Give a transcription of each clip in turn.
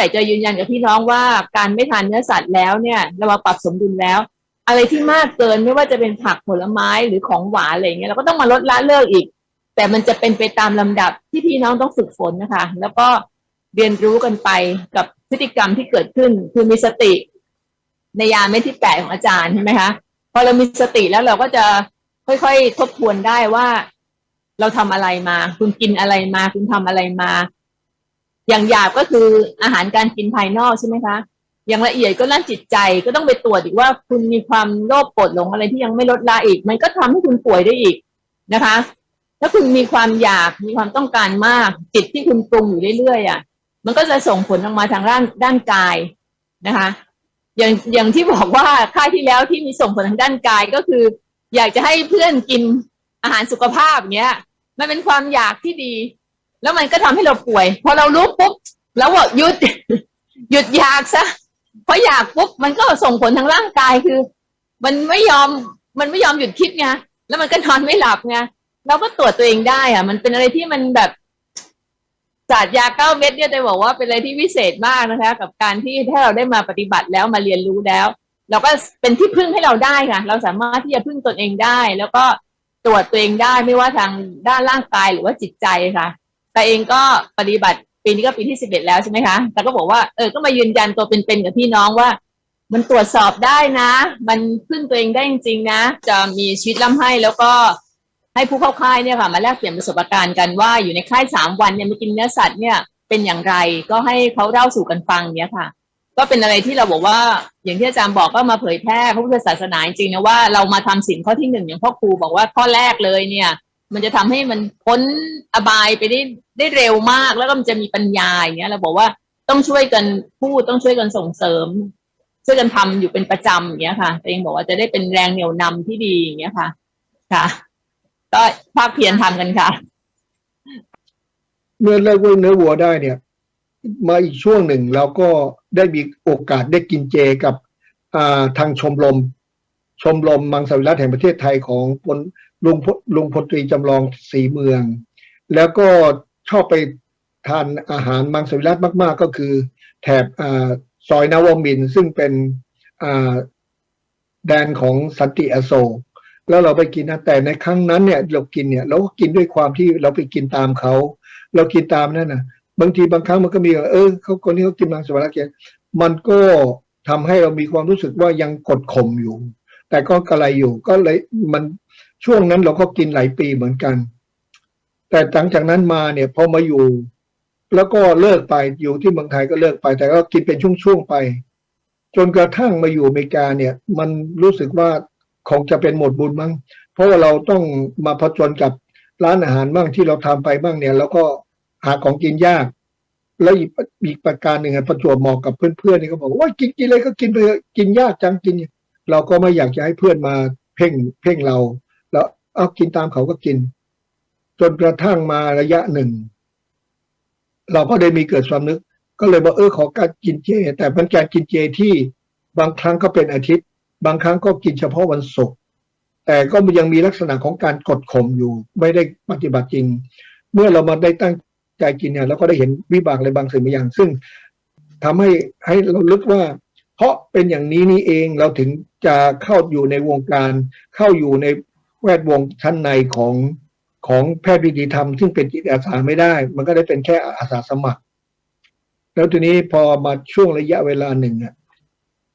อยากจะยืนยันกับพี่น้องว่าการไม่ทานเนื้อสัตว์แล้วเนี่ย เรามาปรับสมดุลแล้ว อะไรที่มากเกินไม่ว่าจะเป็นผักผลไม้หรือของหวานอะไรอย่างเงี้ยเราก็ต้องมาลดละเลิกอีก แต่มันจะเป็นไปตามลำดับที่พี่น้องต้องฝึกฝนนะคะ แล้วก็เรียนรู้กันไปกับพฤติกรรมที่เกิดขึ้น คือมีสติในยามไม่ที่แปดของอาจารย์ใช่ไหมคะพอเรามีสติแล้วเราก็จะค่อยๆทบทวนได้ว่า เราทำอะไรมา คุณกินอะไรมา คุณทำอะไรมา อย่างหยาบก็คืออาหารการกินภายนอกใช่ไหมคะ อย่างละเอียดก็ด้านจิตใจก็ต้องไปตรวจอีกว่าคุณมีความโลภโกรธหลงอะไรที่ยังไม่ลดละอีก มันก็ทำให้คุณป่วยได้อีกนะคะ ถ้าคุณมีความอยากมีความต้องการมาก จิตที่คุณปรุงอยู่เรื่อยๆอะ มันก็จะส่งผลออกมาทางด้านด้านกายนะคะ อย่างอย่างที่บอกว่าค่ายที่แล้วที่มีส่งผลทางด้านกายก็คือ อยากจะให้เพื่อนกินอาหารสุขภาพเนี้ย มันเป็นความอยากที่ดี แล้วมันก็ทำให้เราป่วย พอเรารู้ปุ๊บแล้วบอกหยุดหยุดอยากซะเพราะอยากปุ๊บมันก็ส่งผลทางร่างกายคือ มันไม่ยอมมันไม่ยอมหยุดคิดไงแล้วมันก็นอนไม่หลับไงเราก็ตรวจตัวเองได้อะมันเป็นอะไรที่มันแบบศาสตร์ยาเก้าเม็ดเนี่ยจะบอกว่าเป็นอะไรที่วิเศษมากนะคะ กับการที่ถ้าเราได้มาปฏิบัติแล้วมาเรียนรู้แล้ว เราก็เป็นที่พึ่งให้เราได้ค่ะ เราสามารถที่จะพึ่งตนเองได้ แล้วก็ตรวจตัวเองได้ไม่ว่าทางด้านร่างกายหรือว่าจิตใจค่ะ แต่เองก็ปฏิบัติปีนี้ก็ปีที่สิบเอ็ดแล้วใช่ไหมคะ แต่ก็บอกว่าเออ ก็มายืนยันตัวเป็นๆกับพี่น้องว่า มันตรวจสอบได้นะ มันพึ่งตัวเองได้จริงๆนะ จะมีชีวิตร่ำให้แล้วก็ให้ผู้เข้าค่ายเนี่ยค่ะมาแลกเปลี่ยนประสบการณ์กันว่าอยู่ในค่ายสามวันเนี่ยไม่กินเนื้อสัตว์เนี่ยเป็นอย่างไรก็ให้เขาเล่าสู่กันฟังเนี่ยค่ะ ก็เป็นอะไรที่เราบอกว่า อย่างที่อาจารย์บอกก็มาเผยแพร่พระพุทธศาสนาจริงนะว่าเรามาทำสิ่งข้อที่หนึ่งอย่างพ่อครูบอกว่าข้อแรกเลยเนี่ย มันจะทำให้มันพ้นอบายไปได้ได้เร็วมาก แล้วก็มันจะมีปัญญาอย่างเงี้ยเราบอกว่าต้องช่วยกันพูดต้องช่วยกันส่งเสริม ช่วยกันทำอยู่เป็นประจำอย่างเงี้ยค่ะตัวเองบอกว่าจะได้เป็นแรงเหนี่ยวนำที่ดีอย่างเงี้ยค่ะ ค่ะ ก็ภาคเพียรทำกันค่ะ เมื่อเลิกเว้นเนื้อวัวได้เนี่ย มาอีกช่วงหนึ่งเราก็ได้มีโอกาสได้กินเจกับอ่าทางชมรมชมรมมังสวิรัตแห่งประเทศไทยของพล ลุงพลุงพลตรีจำลองสีเมือง แล้วก็ชอบไปทานอาหารมังสวิรัตมาก ๆ ก็คือ แถบอซอยนาวมินซึ่งเป็นแดนของสันติอโศกแล้วเราไปกินนะแต่ในครั้งนั้นเนี่ยเรากินเนี่ยเราก็กินด้วยความที่เราไปกินตามเขา เรากินตามนั่นนะบางทีบางครั้งมันก็มีเออเขาคนนี้เขากินมังสวิรัติเกียมันก็ทำให้เรามีความรู้สึกว่ายังกดข่มอยู่ แต่ก็กระไรอยู่ก็เลยมัน ช่วงนั้นเราก็กินหลายปีเหมือนกัน แต่หลังจากนั้นมาเนี่ยพอมาอยู่ แล้วก็เลิกไปอยู่ที่เมืองไทยก็เลิกไป แต่ก็กินเป็นช่วงๆไป จนกระทั่งมาอยู่อเมริกาเนี่ย มันรู้สึกว่าคงจะเป็นหมดบุญมั้งเพราะว่าเราต้องมาผจญกับร้านอาหารบ้างที่เราทำไปบ้างเนี่ย แล้วก็หาของกินยาก แล้วอีกอีกประการหนึ่งอะประจวบเหมาะกับเพื่อนๆนี่ก็บอกว่ากินกินเลยก็กินไปกินยากจังกิน เราก็ไม่อยากจะให้เพื่อนมาเพ่งเพ่งเรา เอากินตามเขาก็กิน จนกระทั่งมาระยะหนึ่ง เราก็ได้มีเกิดความนึก ก็เลยบอกเออขอการกินเจ แต่เป็นการกินเจที่บางครั้งก็เป็นอาทิตย์ บางครั้งก็กินเฉพาะวันศุกร์แต่ก็ยังมีลักษณะของการกดข่มอยู่ ไม่ได้ปฏิบัติจริง เมื่อเรามาได้ตั้งใจกินเนี่ยเราก็ได้เห็นวิบากอะไรบางสิ่งบางอย่าง ซึ่งทำให้ให้เราลึกว่า เพราะเป็นอย่างนี้นี่เองเราถึงจะเข้าอยู่ในวงการ เข้าอยู่ใน แวดวงชั้นในของของแพทย์วิถีธรรมซึ่งเป็นจิตอาสาไม่ได้ มันก็ได้เป็นแค่อาสาสมัคร แล้วทีนี้พอมาช่วงระยะเวลาหนึ่งอะ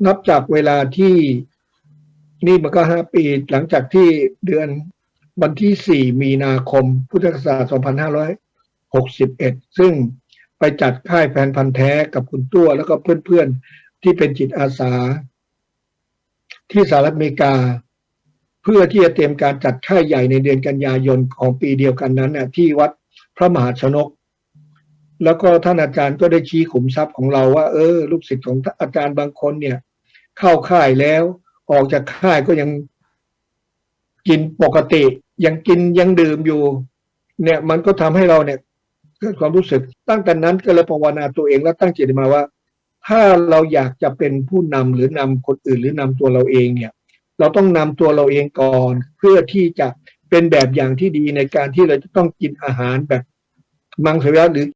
นับจากเวลาที่นี่มันก็ห้าปีหลังจากที่เดือนวันที่สี่มีนาคม พุทธศักราชสองพันห้าร้อยหกสิบเอ็ดซึ่งไปจัดค่ายแฟนพันธ์แท้กับคุณตัวแล้วก็เพื่อนๆที่เป็นจิตอาสา ที่สหรัฐอเมริกา เพื่อที่จะเตรียมการจัดค่ายใหญ่ในเดือนกันยายนของปีเดียวกันนั้นน่ะที่วัดพระมหาชนก แล้วก็ท่านอาจารย์ก็ได้ชี้ขุมทรัพย์ของเราว่า เออ ลูกศิษย์ของอาจารย์บางคนเนี่ย เข้าค่ายแล้ว ออกจากค่ายก็ยังกินปกติ ยังกินยังดื่มอยู่ เนี่ย มันก็ทำให้เราเนี่ยเกิดความรู้สึกตั้งแต่นั้นก็เลยภาวนาตัวเองแล้วตั้งจิตมาว่า ถ้าเราอยากจะเป็นผู้นำหรือนำคนอื่นหรือนำตัวเราเองเนี่ย เราต้องนำตัวเราเองก่อน เพื่อที่จะเป็นแบบอย่างที่ดีในการที่เราจะต้องกินอาหารแบบมังสวิรัติหรือ